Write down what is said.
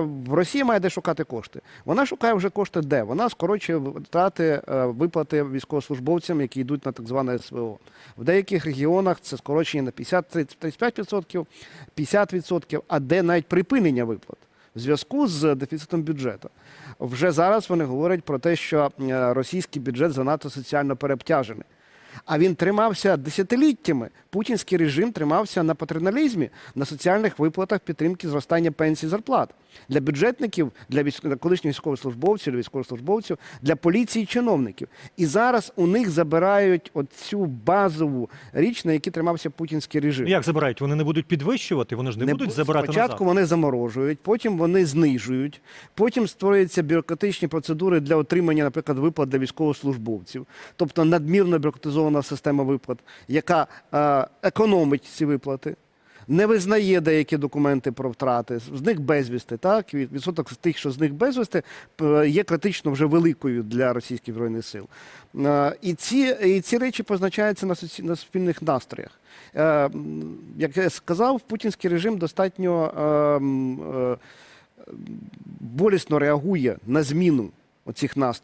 в Росії має де шукати кошти. Вона шукає вже кошти де? Вона скорочує витрати е, виплати військовослужбовцям, які йдуть на так зване СВО. В деяких регіонах це скорочення на 50-35%, 50%, а де навіть припинення виплат в зв'язку з дефіцитом бюджету. Вже зараз вони говорять про те, що е, російський бюджет занадто соціально переобтяжений. А він тримався десятиліттями. Путінський режим тримався на патерналізмі, на соціальних виплатах підтримки зростання пенсій зарплат для бюджетників, для колишніх військовослужбовців, для військовослужбовців, для поліції чиновників. І зараз у них забирають оцю базову річ, на якій тримався путінський режим. Як забирають? Вони не будуть підвищувати, вони ж не, будуть забирати Спочатку назад. вони заморожують, потім вони знижують, потім створюються бюрократичні процедури для отримання, наприклад, виплат для військовослужбовців, тобто надмірно бюрократизована система виплат, яка е, економить ці виплати. Не визнає деякі документи про втрати, з них безвісти. Так відсоток з тих, що з них безвісти, є критично вже великою для російських збройних сил. Е, І ці, і ці речі позначаються на, на спільних настроях. Е, Як я сказав, путінський режим достатньо болісно реагує на зміну оцих настроїв.